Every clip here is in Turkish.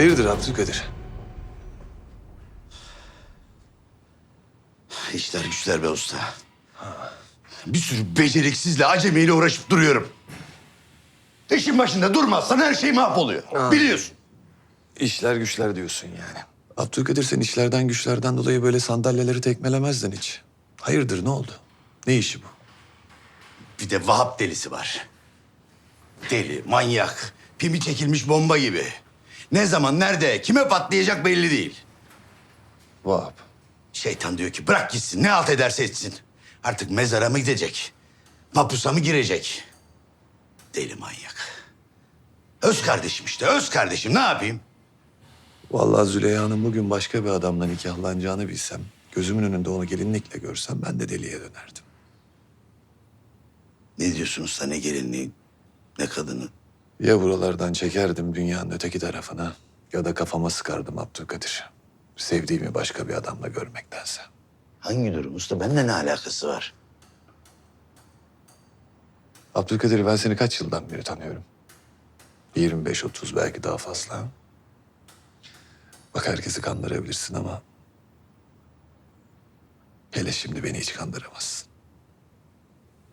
Hayırdır Abdülkadir? İşler güçler be usta. Bir sürü beceriksizle, acemiyle uğraşıp duruyorum. İşin başında durmazsan her şey mahvoluyor. Biliyorsun. İşler güçler diyorsun yani. Abdülkadir sen işlerden güçlerden dolayı böyle sandalyeleri tekmelemezdin hiç. Hayırdır ne oldu? Ne işi bu? Bir de Vahap delisi var. Deli, manyak, pimi çekilmiş bomba gibi. Ne zaman, nerede, kime patlayacak belli değil. Vahap. Şeytan diyor ki bırak gitsin, ne halt ederse etsin. Artık mezara mı gidecek, mapusa mı girecek? Deli manyak. Öz kardeşim işte, öz kardeşim. Ne yapayım? Vallahi Züleyha'nın bugün başka bir adamla nikahlanacağını bilsem, gözümün önünde onu gelinlikle görsem ben de deliye dönerdim. Ne diyorsun usta, ne gelinliği, ne kadını? Ya buralardan çekerdim dünyanın öteki tarafına ya da kafama sıkardım Abdülkadir. Sevdiğimi başka bir adamla görmektense. Hangi durum usta? Bende ne alakası var? Abdülkadir ben seni kaç yıldan beri tanıyorum? 25-30 belki daha fazla. Bak herkesi kandırabilirsin ama... Hele şimdi beni hiç kandıramazsın.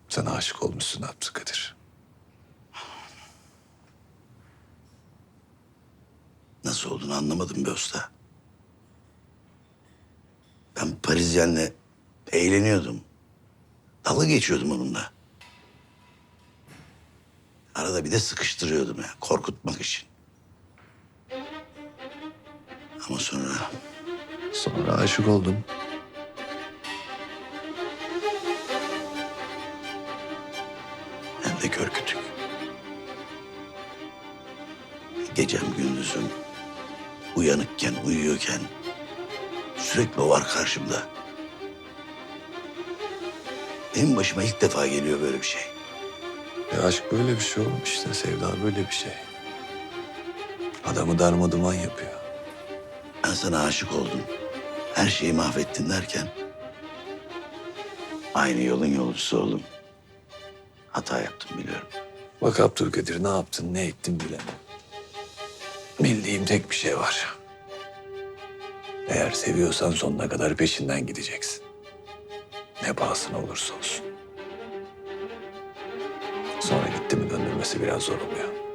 Sen aşık olmuşsun Abdülkadir. Nasıl olduğunu anlamadım be usta. Ben Parisyen'le eğleniyordum. Dalga geçiyordum onunla. Arada bir de sıkıştırıyordum ya, korkutmak için. Ama sonra Sonra aşık oldun. hem de kör kütük. Gecem gündüzüm uyanıkken, uyuyorken sürekli o var karşımda. Benim başıma ilk defa geliyor böyle bir şey. E aşk böyle bir şey olmuş işte. Sevda böyle bir şey. Adamı darma duman yapıyor. Ben sana aşık oldum. Her şeyi mahvettin derken... ...aynı yolun yolcusu oldum. Hata yaptım biliyorum. Bak Abdülkadir ne yaptın ne ettin bilemem. Bildiğim tek bir şey var. Eğer seviyorsan sonuna kadar peşinden gideceksin. Ne pahasına olursa olsun. Sonra gitti mi döndürmesi biraz zor oluyor.